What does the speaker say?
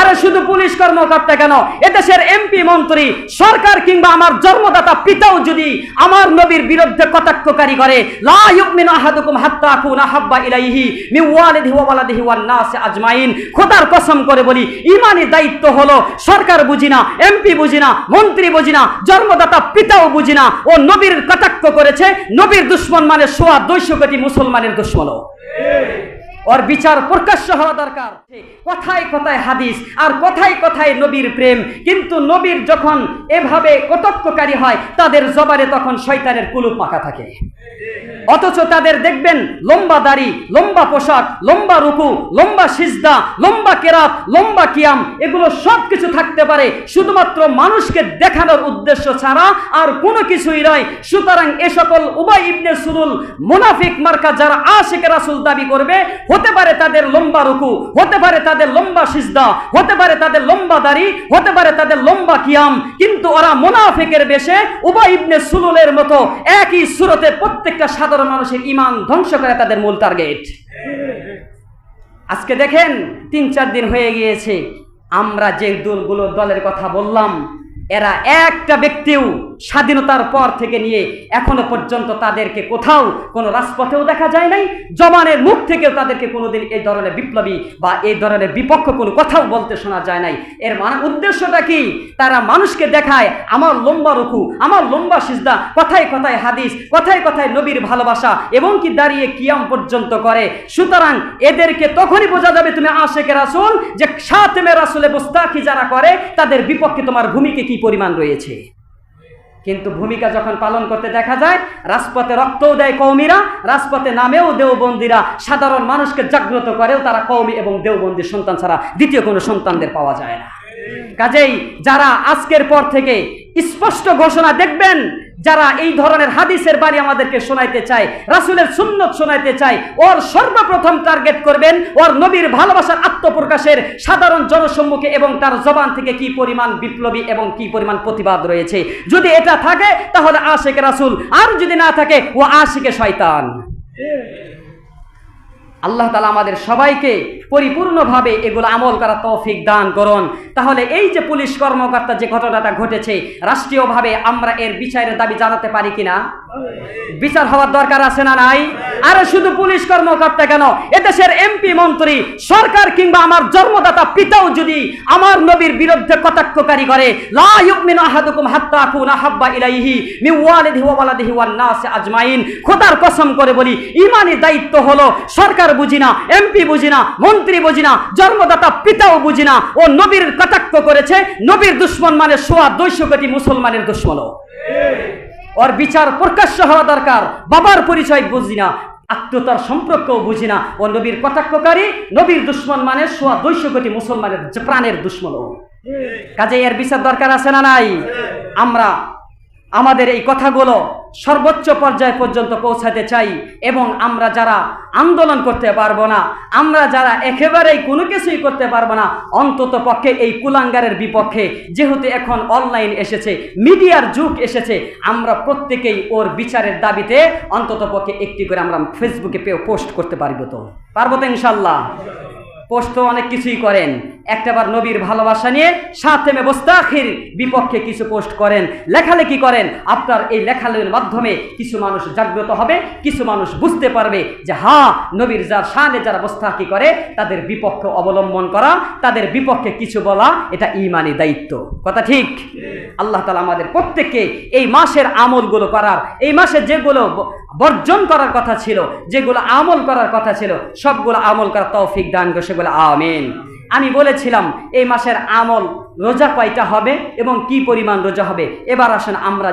আরে শুধু পুলিশ কর্মকর্তা কেন? এদেশের এমপি, মন্ত্রী, সরকার কিংবা আমার জন্মদাতা পিতাও যদি আমার নবীর বিরুদ্ধে কটাক্ষকারী করে, লা ইউমিনু আহাদুকুম হাত্তা হাব্বা ইলাইহি মিন ওয়ালিদিহি ওয়া ওয়ালাদিহি ওয়ান আজমাইন। খোদার কসম করে বলি ইমানি দায়িত্ব হলো সরকার বুঝি না, এমপি বুঝি না, মন্ত্রী বুঝি না, জন্মদাতা পিতাও বুঝি না। ও নবীর কটাক্ষ করেছে, নবীর দুশ্মন মানে সোয়া দুইশো কোটি মুসলমানের দুশ্মনও। ওর বিচার প্রকাশ্য হওয়া দরকার কথায় কথায় হাদিস আর কথায় কথায় নবীর প্রেম কিন্তু নবীর যখন এভাবে কতক্ষকারী হয়, তাদের জবারে তখন শয়তানের কুলুপ মাখা থাকে। অথচ তাদের দেখবেন লম্বা দাড়ি, লম্বা পোশাক, লম্বা রুকু, লম্বা সিজদা, লম্বা কেরাত, লম্বা কিয়াম, এগুলো সব কিছু থাকতে পারে। শুধুমাত্র মানুষকে দেখানোর উদ্দেশ্য ছাড়া আর কোনো কিছুই নয়। সুতরাং এ সকল উবাই ইবনে সুরুল মুনাফিক মার্কা যারা আশেখ রাসুল দাবি করবে হতে পারে তাদের লম্বা রুকু, হতে পারে তাদের লম্বা সিজদা, হতে পারে তাদের লম্বা দাড়ি, হতে পারে তাদের লম্বা কিয়াম। কিন্তু ওরা মুনাফিকের বেশে উবাই ইবনে সুলুলের মতো একই সুরতে প্রত্যেকটা সাধারণ মানুষের ইমান ধ্বংস করে তাদের মূল টার্গেট। আজকে দেখেন, তিন চার দিন হয়ে গিয়েছে। আমরা যে দলগুলো, দলের কথা বললাম এরা একটা ব্যক্তিও স্বাধীনতার পর থেকে নিয়ে এখনও পর্যন্ত তাদেরকে কোথাও কোনো রাজপথেও দেখা যায় নাই, জবানের মুখ থেকেও তাদেরকে কোনোদিন এই ধরনের বিপ্লবী বা এই ধরনের বিপক্ষ কোনো কথাও বলতে শোনা যায় নাই। এর মানে উদ্দেশ্যটা কি? তারা মানুষকে দেখায়, আমার লম্বা রুখু আমার লম্বা সিজদা, কথায় কথায় হাদিস, কথায় কথায় নবীর ভালোবাসা, এবং কি দাঁড়িয়ে কিয়াম পর্যন্ত করে। সুতরাং এদেরকে তখনই বোঝা যাবে তুমি আশেকে রাসুল, যে সাতেমে রাসুলে বুস্তাকি যারা করে, তাদের বিপক্ষে তোমার ভূমিকা কি পরিমাণ রয়েছে। কিন্তু ভূমিকা যখন পালন করতে দেখা যায়, রাজপথে রক্তও দেয় কৌমিরা রাজপথে নামেও দেওবন্দিরা, সাধারণ মানুষকে জাগ্রত করেও তারা কৌমি এবং দেওবন্দির সন্তান ছাড়া দ্বিতীয় কোনো সন্তানদের পাওয়া যায় না। কাজেই যারা আজকের পর থেকে স্পষ্ট ঘোষণা দেখবেন যারা এই ধরনের হাদিসের বাড়ি আমাদেরকে শোনাইতে চায় রাসুলের সুন্নত শোনাইতে চায় ওর সর্বপ্রথম টার্গেট করবেন ওর নবীর ভালোবাসার আত্মপ্রকাশের সাধারণ জনসম্মুখে এবং তার জবান থেকে কি পরিমাণ বিপ্লবী এবং কি পরিমাণ প্রতিবাদ রয়েছে। যদি এটা থাকে তাহলে আশেকে রাসুল। আর যদি না থাকে ও আশিকে শয়তান। আল্লাহ তালা আমাদের সবাইকে পরিপূর্ণভাবে এগুলো আমল করা তৌফিক দান করুন। তাহলে এই যে পুলিশ কর্মকর্তা যে ঘটনাটা ঘটেছে, রাষ্ট্রীয়ভাবে আমরা এর বিচারের দাবি জানাতে পারি কিনা? বিচার হওয়ার দরকার আছে না নাই? আরে শুধু পুলিশ কর্মকর্তা কেন? এদেশের এমপি, মন্ত্রী, সরকার কিংবা আমার জন্মদাতা পিতাও যদি আমার নবীর বিরুদ্ধে কটাক্ষকারী করে, লা আজমাইন। খোদার কসম করে বলি, ইমানি দায়িত্ব হলো সরকার বুঝি না এমপি বুঝি না মন্ত্রী বুঝি না, জন্মদাতা পিতাও বুঝি না, ও নবীর কটাক্ষ করেছে, নবীর দুশ্মন মানে সোয়া দুইশো কোটি মুসলমানের দুশ্মনও ওর বিচার প্রকাশ্য হওয়া দরকার, বাবার পরিচয় বুঝি না, আত্মীয়তার সম্পর্কও বুঝি না, ও নবীর কটাক্ষকারী, নবীর দুশ্মন মানে সোয়া দুইশো কোটি মুসলমানের প্রাণের দুশ্মনও কাজে এর বিচার দরকার আছে না নাই? আমরা আমাদের এই কথাগুলো সর্বোচ্চ পর্যায় পর্যন্ত পৌঁছাতে চাই এবং আমরা যারা আন্দোলন করতে পারব না, আমরা যারা একেবারেই কোনো কিছুই করতে পারব না, অন্তত পক্ষে এই কুলাঙ্গারের বিপক্ষে, যেহেতু এখন অনলাইন এসেছে, মিডিয়ার যুগ এসেছে, আমরা প্রত্যেকেই ওর বিচারের দাবিতে অন্তত পক্ষে একটি করে আমরা ফেসবুকে পেয়ে পোস্ট করতে পারব তো। পারব তো ইনশাল্লাহ। তো অনেক কিছুই করেন। একটাবার নবীর ভালোবাসা নিয়ে সাথে বস্তাখির বিপক্ষে কিছু পোস্ট করেন। লেখালেখি করেন। আপনার এই লেখালেখির মাধ্যমে কিছু মানুষ জাগ্রত হবে, কিছু মানুষ বুঝতে পারবে যে হা নবীর যার শানে যারা বস্তাখি করে, তাদের বিপক্ষে অবলম্বন করা, তাদের বিপক্ষে কিছু বলা, এটা ইমানি দায়িত্ব। কথা ঠিক? আল্লাহ তালা আমাদের প্রত্যেককে এই মাসের আমলগুলো করার, এই মাসে যেগুলো বর্জন করার কথা ছিল, যেগুলো আমল করার কথা ছিল, সবগুলো আমল করার তৌফিক দান করে, সেগুলো আমিন। আমি বলেছিলাম, এই মাসের আমল রোজা কয়টা হবে এবং কি পরিমাণ রোজা হবে? এবার আসেন আমরা